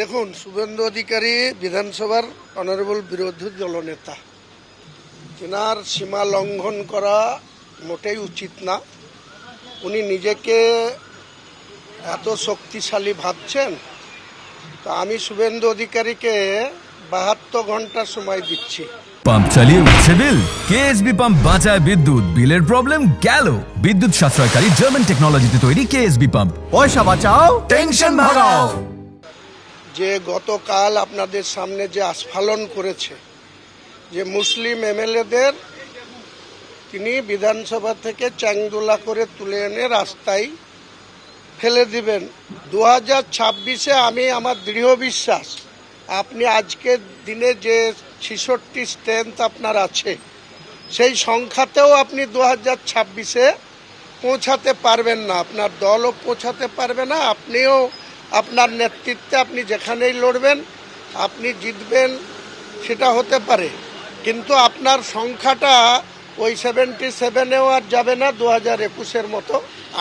দেখুন, শুভেন্দু অধিকারী বিধানসভার অনারেবল বিরোধী দলনেতা। তিনার সীমা লঙ্ঘন করা মোটেই উচিত না। উনি নিজেকে এত শক্তিশালী ভাবছেন, তো আমি শুভেন্দু অধিকারীকে বাহাত্তর ঘণ্টা সময় দিচ্ছি। পাম্প চালিয়ে উঠছে বিল। কেএসবি পাম্প বাঁচায় বিদ্যুৎ। বিলের প্রবলেম গেল। বিদ্যুৎ সাশ্রয়কারী জার্মান টেকনোলজিতে তৈরি কেএসবি পাম্প। পয়সা বাঁচাও, টেনশন ভাগাও। যে গতকাল আপনাদের সামনে যে আস্ফালন করেছে, যে মুসলিম এমএলএদের তিনি বিধানসভা থেকে চ্যাংদোলা করে তুলে এনে রাস্তায় ফেলে দিবেন। দু হাজার ছাব্বিশে আমি আমার দৃঢ় বিশ্বাস, আপনি আজকের দিনে যে ছেষট্টি স্ট্রেংথ আপনার আছে, সেই সংখ্যাতেও আপনি দু হাজার ছাব্বিশে পৌঁছাতে পারবেন না। আপনার দলও পৌঁছাতে পারবে না, আপনিও আপনার নেতৃত্বে আপনি যেখানেই লড়বেন, আপনি জিতবেন, সেটা হতে পারে। কিন্তু আপনার সংখ্যাটা ওই সেভেন্টি সেভেনেও আর যাবে না দু হাজার একুশের মতো।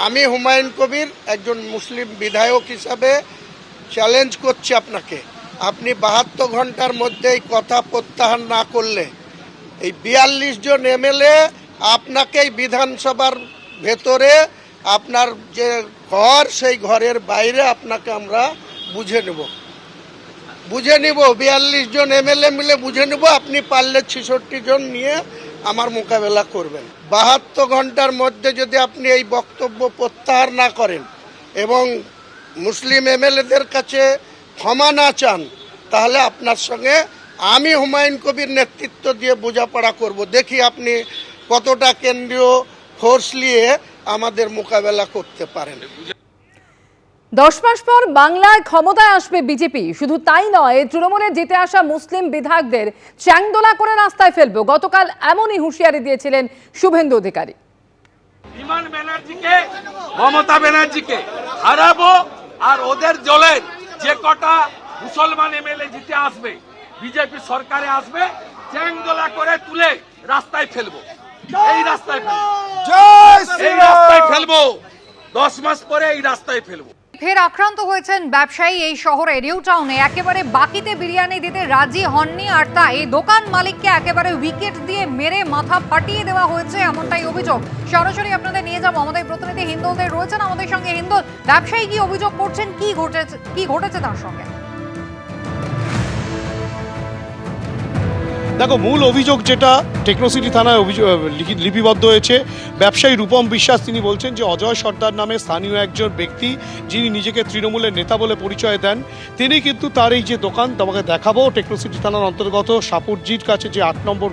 আমি হুমায়ুন কবির একজন মুসলিম বিধায়ক হিসাবে চ্যালেঞ্জ করছি আপনাকে। আপনি বাহাত্তর ঘণ্টার মধ্যে এই কথা প্রত্যাহার না করলে, এই বিয়াল্লিশ জন এমএলএ আপনাকেই বিধানসভার ভেতরে আপনার যে ঘর, সেই ঘরের বাইরে আপনাকে আমরা বুঝে নেব। বুঝে নিব, বিয়াল্লিশ জন এমএলএ মিলে বুঝে নেব, আপনি পারলে ছেষট্টি জন নিয়ে আমার মোকাবেলা করবেন। বাহাত্তর ঘণ্টার মধ্যে যদি আপনি এই বক্তব্য প্রত্যাহার না করেন এবং মুসলিম এমএলএদের কাছে ক্ষমা না চান, তাহলে আপনার সঙ্গে আমি হুমায়ুন কবির নেতৃত্ব দিয়ে বোঝাপড়া করব। দেখি আপনি কতটা কেন্দ্রীয় ফোর্স নিয়ে আমাদের মোকাবেলা করতে পারেন। দশ মাস পর বাংলায় ক্ষমতায় আসবে বিজেপি। শুধু তাই নয় তৃণমূলে জিতে আসা মুসলিম বিধায়কদের চ্যাংদোলা করে রাস্তায় ফেলবে। গতকাল এমনই হুঁশিয়ারি দিয়েছিলেন শুভেন্দু অধিকারী। বিমান ব্যানার্জিকে মমতা ব্যানার্জিকে হারাবো আর ওদের দলের যে কটা মুসলমান এমএলএ জিতে আসবে বিজেপি সরকারে আসবে চ্যাংদোলা করে তুলে রাস্তায় ফেলব। এই রাস্তায় ফেলব। জয় এই রাস্তায় ফেলব। দশ মাস পরে এই রাস্তায় ফেলব। ফের আক্রান্ত হয়েছেন ব্যবসায়ী এই শহরে নিউ টাউনে। একেবারে বাকিতে বিরিয়ানি দিতে রাজি হননি আর তাই দোকান মালিককে একেবারে উইকেট দিয়ে মেরে মাথা ফাটিয়ে দেওয়া হয়েছে এমনটাই অভিযোগ। সরাসরি আপনাদের নিয়ে যাব আমাদের প্রতিনিধি হিন্দলদের রয়েছেন আমাদের সঙ্গে হিন্দল। ব্যবসায়ী কি অভিযোগ করছেন? কি ঘটেছে কি ঘটেছে তার সঙ্গে? দেখো, মূল অভিযোগ যেটা টেকনোসিটি থানায় অভিযোগ লিপিবদ্ধ হয়েছে। ব্যবসায়ী রূপম বিশ্বাস, তিনি বলছেন যে, অজয় সর্দার নামে স্থানীয় একজন ব্যক্তি, যিনি নিজেকে তৃণমূলের নেতা বলে পরিচয় দেন। তিনি কিন্তু তার এই যে দোকান, তোমাকে দেখাবো টেকনোসিটি থানার অন্তর্গত সাপুরজির কাছে যে আট নম্বর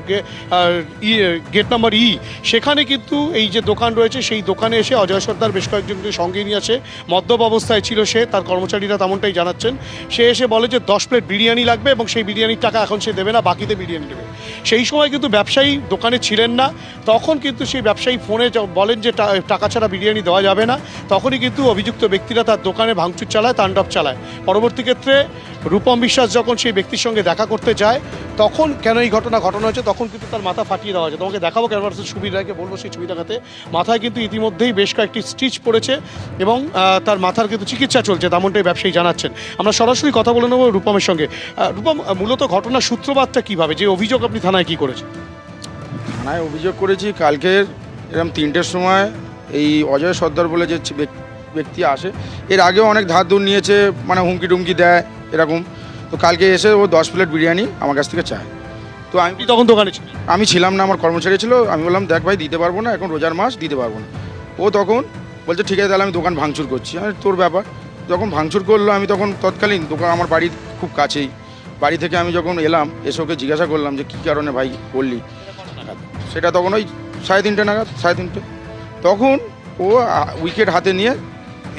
গেট নম্বর ই, সেখানে কিন্তু এই যে দোকান রয়েছে, সেই দোকানে এসে অজয় সর্দার বেশ কয়েকজনকে সঙ্গে নিয়ে আসে। মদ্যপ অবস্থায় ছিল সে, তার কর্মচারীরা তেমনটাই জানাচ্ছেন। সে এসে বলে যে, দশ প্লেট বিরিয়ানি লাগবে এবং সেই বিরিয়ানির টাকা এখন সে দেবে না বাকিতে বিরিয়ানি দেবে। সেই সময় কিন্তু ব্যবসায়ী দোকানে ছিলেন না। তখন কিন্তু সেই ব্যবসায়ী ফোনে বলেন যে টাকা ছাড়া বিরিয়ানি দেওয়া যাবে না। তখনই কিন্তু অভিযুক্ত ব্যক্তিরা তার দোকানে ভাঙচুর চালায়, তাণ্ডব চালায়। পরবর্তী ক্ষেত্রে রূপম বিশ্বাস যখন সেই ব্যক্তির সঙ্গে দেখা করতে যায়, তখন কেন এই ঘটনা ঘটনা হয়েছে? তখন কিন্তু তার মাথা ফাটিয়ে দেওয়া হয়েছে। তোমাকে দেখাবো কেন সুবির রায়কে বলব সেই ছবি দেখাতে। মাথায় কিন্তু ইতিমধ্যেই বেশ কয়েকটি স্টিচ পড়েছে এবং তার মাথার কিন্তু চিকিৎসা চলছে, তেমনটাই ব্যবসায়ী জানাচ্ছেন। আমরা সরাসরি কথা বলে নেব রূপমের সঙ্গে। রূপম মূলত ঘটনার সূত্রপাতটা কীভাবে? যে অভিযোগ আপনি থানায় কি করেছেন? থানায় অভিযোগ করেছি কালকের এরকম তিনটের সময় এই অজয় সর্দার বলে যে ব্যক- ব্যক্তি আসে এর আগেও অনেক ধার দূর নিয়েছে মানে হুমকি টুমকি দেয় এরকম। তো কালকে এসে ও দশ প্লেট বিরিয়ানি আমার কাছ থেকে চায়। তো আমি তখন দোকানে ছিলেন? আমি ছিলাম না আমার কর্মচারী ছিল আমি বললাম দেখ ভাই দিতে পারব না এখন রোজার মাস দিতে পারব না। ও তখন বলছে ঠিক আছে তাহলে আমি দোকান ভাঙচুর করছি। আমি তোর ব্যাপার? যখন ভাঙচুর করল আমি তখন তৎকালীন দোকান আমার বাড়ির খুব কাছেই বাড়ি থেকে আমি যখন এলাম, এসে ওকে জিজ্ঞাসা করলাম যে কী কারণে ভাই করলি? সেটা তখন ওই সাড়ে তিনটে নাগাদ, সাড়ে তিনটে। তখন ও উইকেট হাতে নিয়ে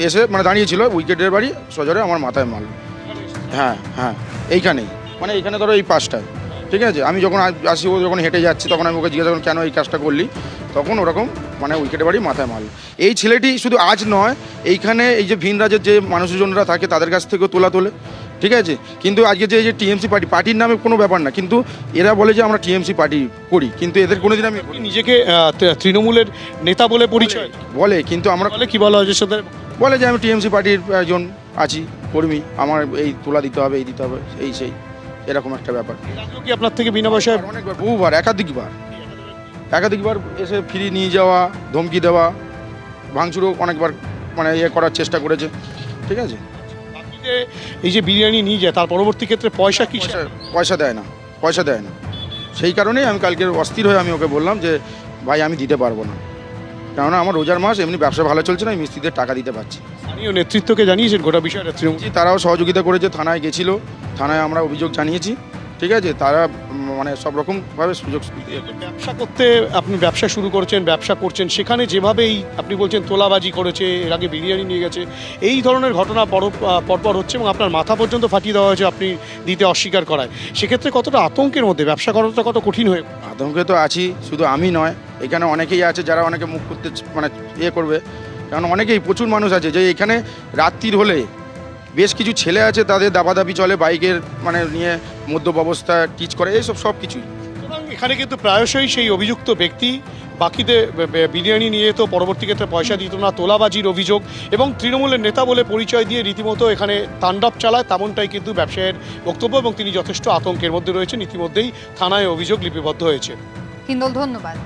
এসে মানে দাঁড়িয়েছিল, উইকেটের বাড়ি সজরে আমার মাথায় মারল। হ্যাঁ হ্যাঁ এইখানেই। মানে এইখানে ধরো এই পাশটায়। ঠিক আছে? আমি যখন আসি, ও যখন হেঁটে যাচ্ছি, তখন আমি ওকে জিজ্ঞাসা করলাম, কেন এই কাজটা করলি? তখন ওরকম মানে উইকেটের বাড়ি মাথায় মারল। এই ছেলেটি শুধু আজ নয়, এইখানে এই যে ভিন রাজ্যের যে মানুষজনরা থাকে, তাদের কাছ থেকেও তোলা তোলে। ঠিক আছে? কিন্তু আজকে যে যে টিএমসি পার্টি পার্টির নামে কোনো ব্যাপার না কিন্তু এরা বলে যে আমরা টিএমসি পার্টি করি কিন্তু এদের কোনোদিন আমি নিজেকে তৃণমূলের নেতা বলে পরিচয়? বলে কিন্তু আমরা বলে কি বলা অজয় সর্দার বলে যে আমি টিএমসি পার্টির একজন আছি কর্মী আমার এই তোলা দিতে হবে এই দিতে হবে এই সেই এরকম একটা ব্যাপার। কি আপনার থেকে বিনা পয়সায়? অনেকবার বহুবার একাধিকবার একাধিকবার এসে ফিরিয়ে নিয়ে যাওয়া ধমকি দেওয়া ভাঙচুরও অনেকবার মানে ইয়ে করার চেষ্টা করেছে ঠিক আছে? বাকিতে এই যে বিরিয়ানি নিয়ে যায় তার পরবর্তী ক্ষেত্রে পয়সা কি? পয়সা দেয় না পয়সা দেয় না। সেই কারণেই আমি কালকে অস্থির হয়ে আমি ওকে বললাম যে ভাই আমি দিতে পারব না। কেননা আমার রোজার মাস এমনি ব্যবসা ভালো চলছে না আমি মিস্ত্রিদের টাকা দিতে পারছি। স্থানীয় নেতৃত্বকে জানিয়েছেন গোটা বিষয়টা তৃণমূল তারাও সহযোগিতা করেছে থানায় গেছিল থানায় আমরা অভিযোগ জানিয়েছি। ঠিক আছে? তারা মানে সব রকমভাবে সুযোগ ব্যবসা করতে আপনি ব্যবসা শুরু করেছেন ব্যবসা করছেন সেখানে যেভাবেই আপনি বলছেন তোলাবাজি করেছে এর আগে বিরিয়ানি নিয়ে গেছে এই ধরনের ঘটনা পর পরপর হচ্ছে এবং আপনার মাথা পর্যন্ত ফাটিয়ে দেওয়া হয়েছে আপনি দিতে অস্বীকার করায়। সেক্ষেত্রে কতটা আতঙ্কের মধ্যে? ব্যবসা করাটা কত কঠিন হয়ে আতঙ্কে তো আছি শুধু আমি নয় এখানে অনেকেই আছে যারা অনেকে মুখ করতে মানে ইয়ে করবে। কারণ অনেকেই প্রচুর মানুষ আছে যে এখানে রাত্রির হলে বেশ কিছু ছেলে আছে তাদের দাবাদাবি চলে বাইকের মানে নিয়ে মধ্যপ অবস্থা টিচ করে এইসব সব কিছুই। এখানে কিন্তু প্রায়শই সেই অভিযুক্ত ব্যক্তি বাকিদের বিরিয়ানি নিয়ে তো পরবর্তী ক্ষেত্রে পয়সা দিত না তোলাবাজির অভিযোগ এবং তৃণমূলের নেতা বলে পরিচয় দিয়ে রীতিমতো এখানে তাণ্ডব চালায় তেমনটাই কিন্তু ব্যবসায়ের বক্তব্য এবং তিনি যথেষ্ট আতঙ্কের মধ্যে রয়েছেন। ইতিমধ্যেই থানায় অভিযোগ লিপিবদ্ধ হয়েছে। হিন্দল ধন্যবাদ।